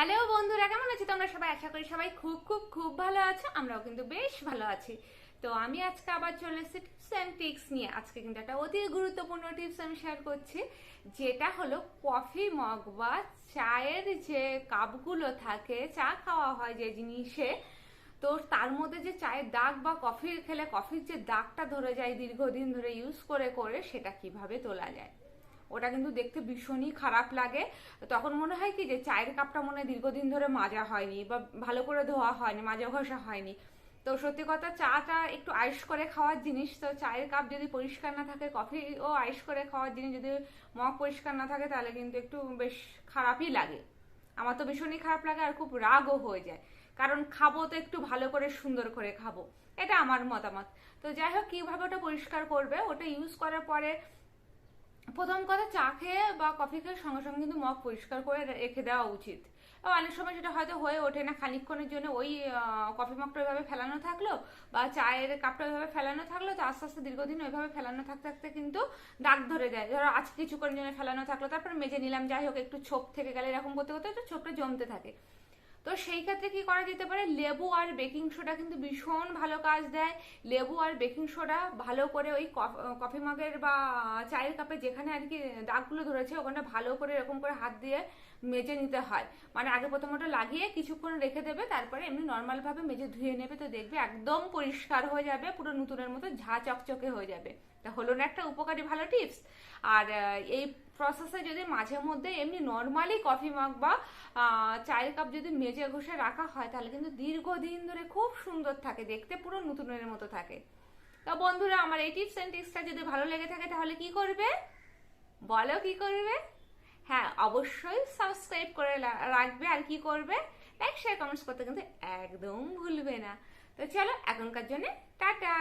Hello বন্ধুরা, কেমন আছো তোমরা সবাই? আশা করি সবাই খুব খুব খুব ভালো আছো, আমরাও কিন্তু বেশ ভালো আছি। তো আমি আজকে আবার চলে এসেছি টিপস অ্যান্ড টিক্স নিয়ে। আজকে কিন্তু একটা অতি গুরুত্বপূর্ণ টিপস আমি শেয়ার করছি, যেটা হলো কফি মগ বা চায়ের যে কাপগুলো থাকে, চা খাওয়া হয় যে জিনিসে, তো তার মধ্যে যে চায়ের দাগ বা কফি খেলে কফির যে দাগটা ধরে যায়, দীর্ঘদিন ধরে ইউজ করে করে সেটা কীভাবে তোলা যায়? ওটা কিন্তু দেখতে ভীষণই খারাপ লাগে। তখন মনে হয় কি যে চায়ের কাপটা মনে দীর্ঘদিন ধরে মাজা হয়নি বা ভালো করে ধোয়া হয়নি, মাজা ঘষা হয়নি। তো সত্যি কথা চাটা একটু আইস করে খাওয়ার জিনিস, তো চায়ের কাপ যদি পরিষ্কার না থাকে কফি ও আইস করে খাওয়ার জিনিস যদি মগ পরিষ্কার না থাকে, তাহলে কিন্তু একটু বেশ খারাপই লাগে। আমার তো ভীষণই খারাপ লাগে আর খুব রাগও হয়ে যায়। কারণ খাব তো একটু ভালো করে, সুন্দর করে খাব। এটা আমার মতামত। তো যাই হোক, কীভাবে ওটা পরিষ্কার করবে, ওটা ইউজ করার পরে প্রথম কথা চা খেয়ে বা কফি খেয়ে সঙ্গে সঙ্গে কিন্তু মগ পরিষ্কার করে রেখে দেওয়া উচিত। অনেক সময় সেটা হয়তো হয়ে ওঠে না, খানিকক্ষণের জন্য ওই কফি মগটা ওইভাবে ফেলানো থাকল বা চায়ের কাপটা ওইভাবে ফেলানো থাকল, তো আস্তে আস্তে দীর্ঘদিন ওইভাবে ফেলানো থাকতে থাকতে কিন্তু দাগ ধরে যায়। ধরো আজকে কিছুক্ষণের জন্য ফেলানো থাকল, তারপর মেজে নিলাম, যাই হোক, একটু ছোপ থেকে গেলে এরকম করতে করতে ছোপটা জমতে থাকে। তো সেই ক্ষেত্রে কি করা যেতে পারে? লেবু আর বেকিং সোডা কিন্তু ভীষণ ভালো কাজ দেয়। লেবু আর বেকিং সোডা ভালো করে ওই কফ- মগের বা চায়ের কাপে যেখানে আর কি দাগগুলো ধরেছে, ওখানে ভালো করে এরকম করে হাত দিয়ে মেজে নিতে হয়। মানে আগে প্রথমত লাগিয়ে কিছুক্ষণ রেখে দেবে, তারপরে এমনি নর্মাল ভাবে মেজে ধুয়ে নেবে, তো দেখবে একদম পরিষ্কার হয়ে যাবে, পুরো নতুনের মতো ঝা চকচকে হয়ে যাবে। তা হলো না একটা উপকারী ভালো টিপস আর এই প্রসেসে যদি মাঝে মধ্যে এমনি নর্মালি কফি মাগ বা চায়ের কাপ যদি মেজে ঘষে রাখা হয়, তাহলে কিন্তু দীর্ঘদিন ধরে খুব সুন্দর থাকে, দেখতে পুরো নতুনের মতো থাকে। তো বন্ধুরা, আমার এই টিপস এন্ড টিক্সটা যদি ভালো লেগে থাকে, তাহলে কি করবে? বলো কি করবে? হ্যাঁ অবশ্যই সাবস্ক্রাইব করে রাখবে। আর কি করবে? লাইক শেয়ার কমেন্টস করতে কিন্তু একদম ভুলবে না। তো চলো, এখনকার জন্য টাটা!